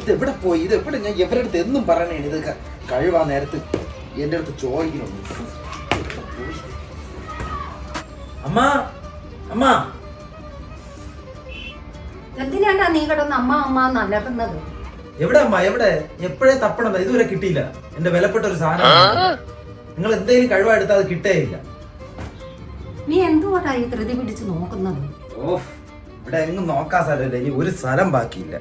ഇത് എവിടെ പോയി? ഇത് എവിടെ ഞാൻ എവരുടെ അടുത്ത് എന്നും പറയണേ ഇത് കഴിവാ നേരത്ത്. എന്റെ അടുത്ത് ചോദിക്കണം. അമ്മ അമ്മ. എന്തിനാണ്ടാ നീ കിടന്ന് അമ്മ അമ്മ നല്ലറുന്നത് എവിടെ അമ്മ? എവിടെ? എപ്പോഴേ തപ്പണത് ഇതുവരെ കിട്ടിയില്ല. എന്റെ വിലപ്പെട്ട ഒരു സാധനം. നിങ്ങൾ എന്തെങ്കിലും കഴിവാ എടുത്താൽ അത് കിട്ടേയില്ല. നീ എന്തുകൊണ്ടാ ഈ ധൃതി പിടിച്ച് നോക്കുന്നത്? ഓ ഇവിടെ എങ്ങും നോക്കാൻ സ്ഥലമില്ല ഇനി ഒരു സ്ഥലം ബാക്കിയില്ല.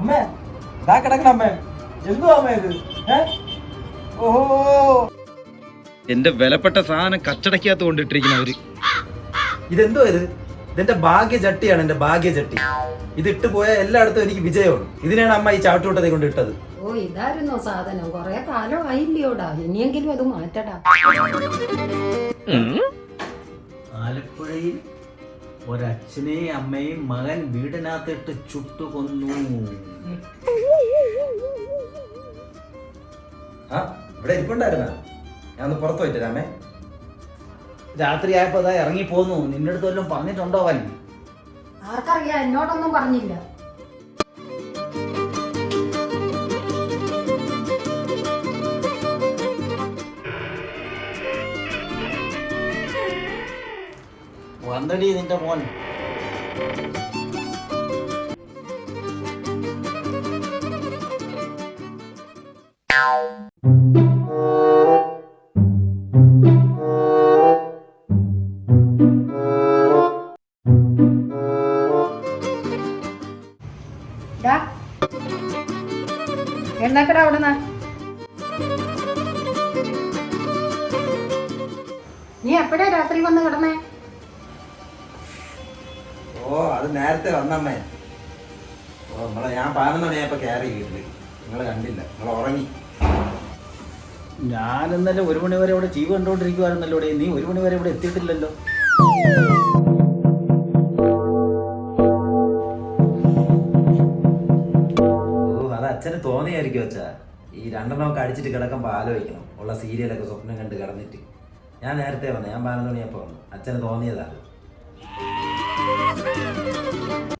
അമ്മേ ദാ കിടക്കണ അമ്മേ. എന്തോ അമ്മ ഇത്? ഓഹോ. എന്റെ വിലപ്പെട്ട സാധനം കച്ചടക്കകത്ത് കൊണ്ടിട്ടിരിക്കുന്നവര് ഇതെന്തോ ഇത്? ഇതെന്റെ ഭാഗ്യ ചട്ടിയാണ് എന്റെ ഭാഗ്യ ചട്ടി ഇത് ഇട്ട് പോയാൽ എല്ലായിടത്തും എനിക്ക് വിജയമാണ്. ഇതിനാണ് അമ്മ ഈ ചാട്ടുകൂട്ടത്തെ കൊണ്ട് ഇട്ടത്. ഓ ഇതായിരുന്നോ സാധനം? കൊറേ കാലം ആയില്ലയോടാ ഇനിയെങ്കിലും അത് മാറ്റടാ. ആലപ്പുഴയിൽ ഒരച്ഛനെയും അമ്മയും മകൻ വീടിനകത്തിട്ട് ചുട്ടു കൊന്നു ആ ഇവിടെ ഇരിപ്പുണ്ടായിരുന്ന? ഞാൻ ഒന്ന് പുറത്തു പോയിട്ടില്ല രാമേ രാത്രി ആയപ്പോ അതാ ഇറങ്ങി പോന്നു. നിന്റെ അടുത്ത് വല്ലതും പറഞ്ഞിട്ടുണ്ടോ അവൻ? ആർക്കറിയാം എന്നോടൊന്നും പറഞ്ഞില്ല. വന്നടി നിന്റെ മോൻ. ഡാ അവിടെ നിന്ന് നീ എപ്പോഴാ രാത്രി വന്ന് കിടന്നേ? ഓ അത് നേരത്തെ വന്നമ്മേ. ഓ നമ്മളെ ഞാൻ പതിനൊന്ന് മണിയായപ്പോ കയറി വീട്ടിൽ. നിങ്ങളെ കണ്ടില്ല. നിങ്ങൾ ഉറങ്ങി. ഞാൻ ഇന്നലെ ഒരു മണി വരെ ഇവിടെ ജീവ കണ്ടോണ്ടിരിക്കുവായിരുന്നല്ലോ നീ ഒരു മണി വരെ ഇവിടെ എത്തിയിട്ടില്ലല്ലോ. അച്ഛന് തോന്നിയായിരിക്കും അച്ഛാ. ഈ രണ്ടെണ്ണമൊക്കെ അടിച്ചിട്ട് കിടക്കുമ്പോൾ ആലോചിക്കണം. ഉള്ള സീരിയലൊക്കെ സ്വപ്നം കണ്ട് കിടന്നിട്ട്. ഞാൻ നേരത്തെ വന്നു. ഞാൻ പതിനൊന്ന് മണിയപ്പോൾ വന്നു. അച്ഛന് തോന്നിയതാ.